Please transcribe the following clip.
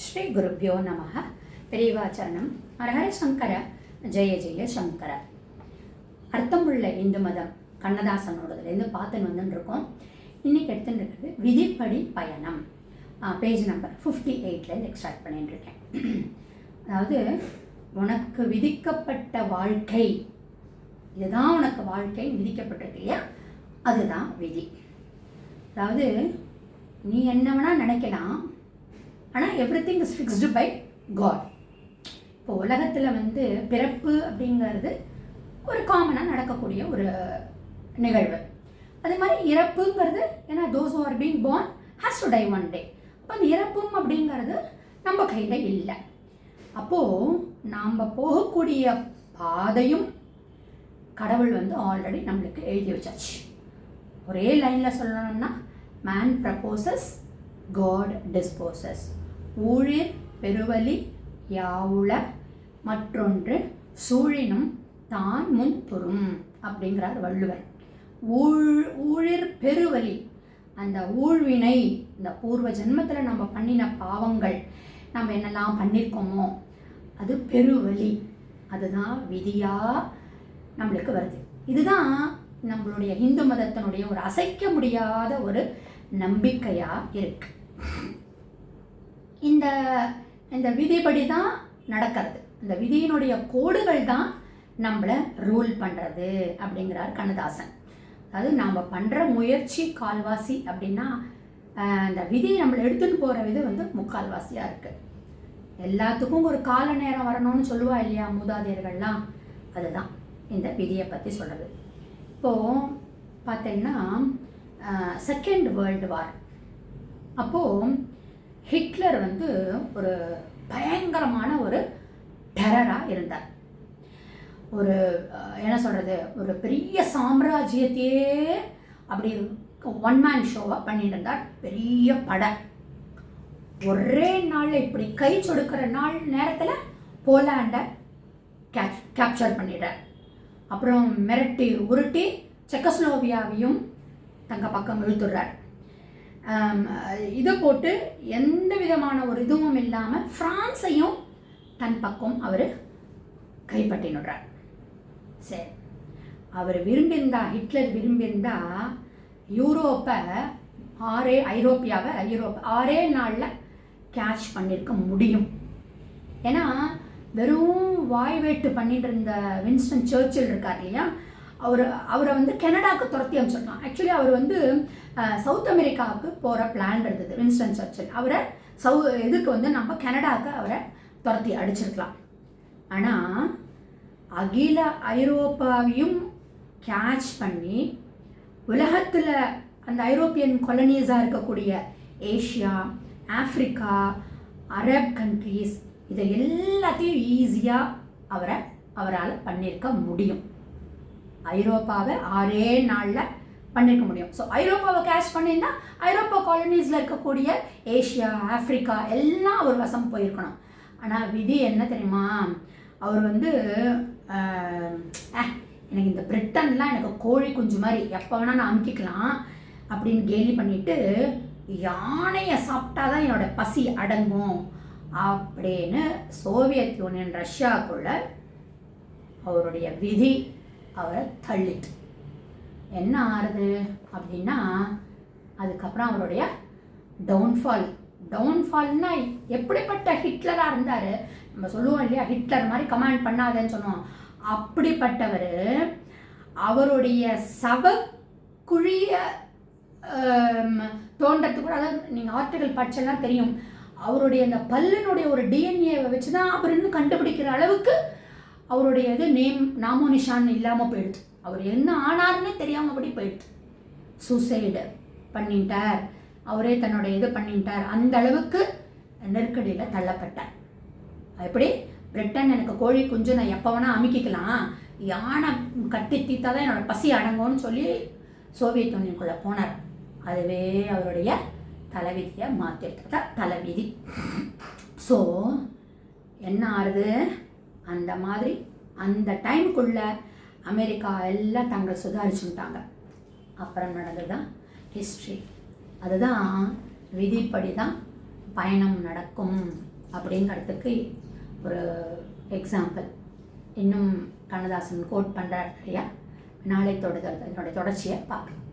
ஸ்ரீ குருப்பியோ நமக. பெரியவாச்சரணம். ஹரஹர சங்கர. ஜெய ஜெய சங்கர. அர்த்தமுள்ள இந்து மதம் கண்ணதாசனோடதுலேருந்து பார்த்துன்னு வந்துன்னு இருக்கோம் இன்னைக்கு எடுத்துட்டு இருக்கிறது விதிப்படி பயணம். பேஜ் நம்பர் ஃபிஃப்டி எயிட்லேருந்து எக்ஸ்ட்ராக்ட் பண்ணிட்டு இருக்கேன் அதாவது உனக்கு விதிக்கப்பட்ட வாழ்க்கை. இதுதான் உனக்கு வாழ்க்கை விதிக்கப்பட்டிருக்கு இல்லையா? அதுதான் விதி. அதாவது நீ என்ன வேணால் நினைக்கலாம். ஆனால் every thing is fixed by God இப்போ உலகத்தில் வந்து பிறப்பு அப்படிங்கிறது ஒரு காமனாக நடக்கக்கூடிய ஒரு நிகழ்வு. அதே மாதிரி இறப்புங்கிறது ஏன்னா those are being born has to die one day அப்போ அந்த இறப்பும் அப்படிங்கிறது நம்ம கையில் இல்லை. அப்போது நாம் போகக்கூடிய பாதையும் கடவுள் வந்து ஆல்ரெடி நம்மளுக்கு எழுதி வச்சாச்சு. ஒரே லைனில் சொல்லணும்னா மேன் ப்ரப்போசஸ் காட் டிஸ்போசஸ் ஊழிர் பெருவலி யாவுள மற்றொன்று சூழினும் தான் முன்புறும் அப்படிங்கிறார் வள்ளுவர். ஊழ் ஊழிர் பெருவலி அந்த ஊழ்வினை இந்த பூர்வ ஜென்மத்தில் நம்ம பண்ணின பாவங்கள் நம்ம என்னெல்லாம் பண்ணியிருக்கோமோ அது பெருவலி அதுதான் விதியாக நம்மளுக்கு வருது. இதுதான் நம்மளுடைய இந்து மதத்தினுடைய ஒரு அசைக்க முடியாத ஒரு நம்பிக்கையாக இருக்குது இந்த இந்த விதிப்படி தான் நடக்கிறது. இந்த விதியினுடைய கோடுகள் தான் நம்மளை ரூல் பண்ணுறது அப்படிங்கிறார் கண்ணதாசன். அதாவது நாம் பண்ணுற முயற்சி கால்வாசி அப்படின்னா அந்த விதி நம்மளை எடுத்துகிட்டு போகிற இது வந்து முக்கால்வாசியாக இருக்குது எல்லாத்துக்கும் ஒரு கால நேரம் வரணும்னு சொல்லுவா இல்லையா மூதாதையர்கள்லாம்? அதுதான் இந்த விதியை பற்றி சொல்கிறது இப்போது பார்த்தீங்கன்னா செகண்ட் வேர்ல்டு வார் அப்போது ஹிட்லர் வந்து ஒரு பயங்கரமான ஒரு டெரராக இருந்தார். ஒரு என்ன சொல்கிறது ஒரு பெரிய சாம்ராஜ்யத்தையே அப்படி ஒன் மேன் ஷோவாக பண்ணிட்டு இருந்தார். பெரிய படம் ஒரே நாளில் இப்படி கை சொடுக்கிற நாள் நேரத்தில் போலாண்டை கேப் கேப்சர் பண்ணிட்டார். அப்புறம் மிரட்டி உருட்டி செக்கஸ்லோவியாவையும் தங்க பக்கம் இழுத்துடுறார். இதை போட்டு எந்த விதமான ஒரு இதுவும் இல்லாமல் ஃப்ரான்ஸையும் தன் பக்கம் அவர் கைப்பற்றினுடுறார். சரி. அவர் விரும்பியிருந்தா ஹிட்லர் விரும்பியிருந்தா யூரோப்பை ஆறே ஐரோப்பியாவை யூரோப் ஆறே நாளில் கேட்ச் பண்ணியிருக்க முடியும். ஏன்னா வெறும் வாய் வேட்டு பண்ணிட்டு இருந்த வின்ஸ்டன் சர்ச்சில் இருக்கார் இல்லையா? அவர் அவரை வந்து கனடாவுக்கு துரத்தி அமைச்சிருக்கலாம் ஆக்சுவலி அவர் வந்து சவுத் அமெரிக்காவுக்கு போகிற பிளான் இருந்தது வின்ஸ்டன் சர்ச்சில் அவரை சவு இதுக்கு வந்து நம்ம கனடாவுக்கு அவரை துரத்தி அடிச்சிருக்கலாம். ஆனால் அகில ஐரோப்பாவையும் கேட்ச் பண்ணி உலகத்தில் அந்த ஐரோப்பியன் கொலனிஸாக இருக்கக்கூடிய ஏஷியா ஆஃப்ரிக்கா அரப் கண்ட்ரீஸ் இதை எல்லாத்தையும் ஈஸியாக அவரை அவரால் பண்ணியிருக்க முடியும். ஐரோப்பாவை ஆறே நாளில் பண்ணியிருக்க முடியும். ஸோ ஐரோப்பாவை கேஷ் பண்ணியிருந்தால் ஐரோப்பா காலனிஸில் இருக்கக்கூடிய ஏஷியா ஆஃப்ரிக்கா எல்லாம் அவர் வசம் போயிருக்கணும். ஆனால் விதி என்ன தெரியுமா? அவர் வந்து எனக்கு இந்த பிரிட்டன்லாம் எனக்கு கோழி குஞ்சு மாதிரி எப்போ வேணால் நான் அமுக்கிக்கலாம் அப்படின்னு கேலி பண்ணிவிட்டு யானையை சாப்பிட்டா தான் என்னோட பசி அடங்கும் அப்படின்னு சோவியத் யூனியன் ரஷ்யாக்குள்ள அவருடைய விதி அவரை தள்ளிட்டு. என்ன ஆறுது அப்படின்னா அதுக்கப்புறம் அவருடைய டவுன்ஃபால் டவுன்ஃபால்னா எப்படிப்பட்ட ஹிட்லராக இருந்தார்? நம்ம சொல்லுவோம் இல்லையா? ஹிட்லர் மாதிரி கமாண்ட் பண்ணாதேன்னு சொன்னோம் அப்படிப்பட்டவர் அவருடைய சவக்குழிய தோன்றத்துக்கு கூட அதாவது நீங்கள் ஆர்டிகல் படிச்செல்லாம் தெரியும். அவருடைய அந்த பல்லனுடைய ஒரு டிஎன்ஏவை வச்சு தான் அவர் இன்னும் கண்டுபிடிக்கிற அளவுக்கு அவருடைய இது நேம் நாமோ நிஷான் இல்லாமல் போயிடுது. அவர் என்ன ஆனார்னே தெரியாமல் அப்படி போயிடுது. சூசைடு பண்ணிட்டார். அவரே தன்னுடைய இது பண்ணிட்டார். அந்த அளவுக்கு நெருக்கடியில் தள்ளப்பட்டார். எப்படி? பிரிட்டன் எனக்கு கோழி குஞ்சு நான் எப்போ வேணால் அமுக்கிக்கலாம். யானை கட்டி தீத்தா தான் என்னோட பசி அடங்கும்னு சொல்லி சோவியத் யூனியனுக்குள்ளே போனார். அதுவே அவருடைய தலைவிதியை மாற்றிருக்க தலைவிதி. ஸோ என்ன ஆறுது? அந்த மாதிரி அந்த டைமுக்குள்ள அமெரிக்கா எல்லாம் தங்கள் சுதாரிச்சுட்டாங்க. அப்புறம் நடந்தது? தான் ஹிஸ்ட்ரி அதுதான் விதிப்படி தான் பயணம் நடக்கும் அப்படிங்கிறதுக்கு ஒரு எக்ஸாம்பிள் இன்னும் கண்ணதாசன் கோட் பண்ணுறார் இல்லையா? நாளை தொடுதல் என்னுடைய தொடர்ச்சியை பார்க்கலாம்.